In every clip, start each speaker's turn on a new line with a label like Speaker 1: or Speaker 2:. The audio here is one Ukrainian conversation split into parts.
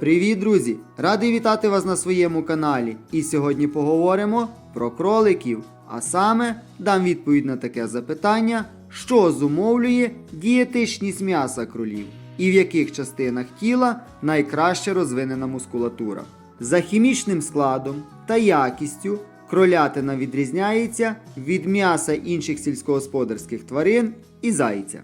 Speaker 1: Привіт, друзі! Радий вітати вас на своєму каналі. І сьогодні поговоримо про кроликів. А саме дам відповідь на таке запитання, що зумовлює дієтичність м'яса кролів і в яких частинах тіла найкраще розвинена мускулатура. За хімічним складом та якістю кролятина відрізняється від м'яса інших сільськогосподарських тварин і зайця.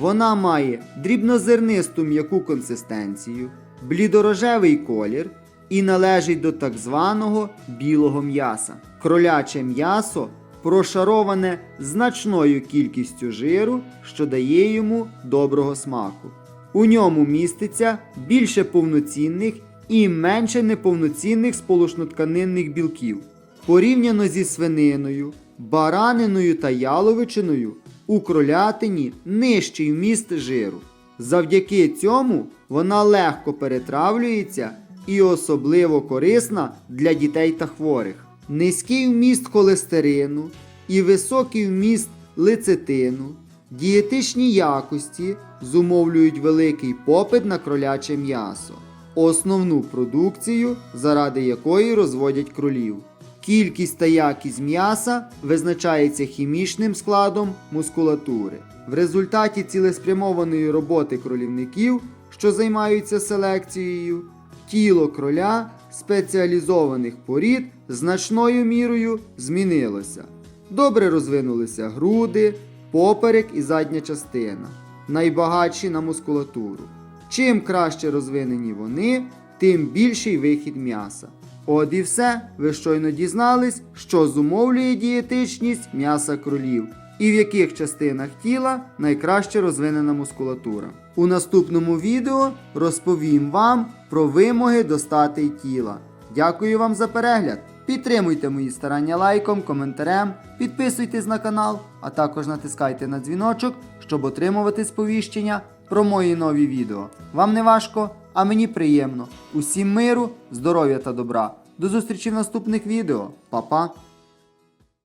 Speaker 1: Вона має дрібнозернисту м'яку консистенцію, блідорожевий колір і належить до так званого білого м'яса. Кроляче м'ясо прошароване значною кількістю жиру, що дає йому доброго смаку. У ньому міститься більше повноцінних і менше неповноцінних сполучнотканинних білків. Порівняно зі свининою, бараниною та яловичиною у кролятині нижчий вміст жиру. Завдяки цьому вона легко перетравлюється і особливо корисна для дітей та хворих. Низький вміст холестерину і високий вміст лецитину, дієтичні якості зумовлюють великий попит на кроляче м'ясо, основну продукцію, заради якої розводять кролів. Кількість та якість м'яса визначається хімічним складом мускулатури. В результаті цілеспрямованої роботи кролівників, що займаються селекцією, тіло кроля спеціалізованих порід значною мірою змінилося. Добре розвинулися груди, поперек і задня частина, найбагатші на мускулатуру. Чим краще розвинені вони, тим більший вихід м'яса. От і все, ви щойно дізнались, що зумовлює дієтичність м'яса кролів і в яких частинах тіла найкраще розвинена мускулатура. У наступному відео розповім вам про вимоги до статей тіла. Дякую вам за перегляд! Підтримуйте мої старання лайком, коментарем, підписуйтесь на канал, а також натискайте на дзвіночок, щоб отримувати сповіщення про мої нові відео. Вам не важко, а мені приємно. Усім миру, здоров'я та добра. До зустрічі в наступних відео. Па-па!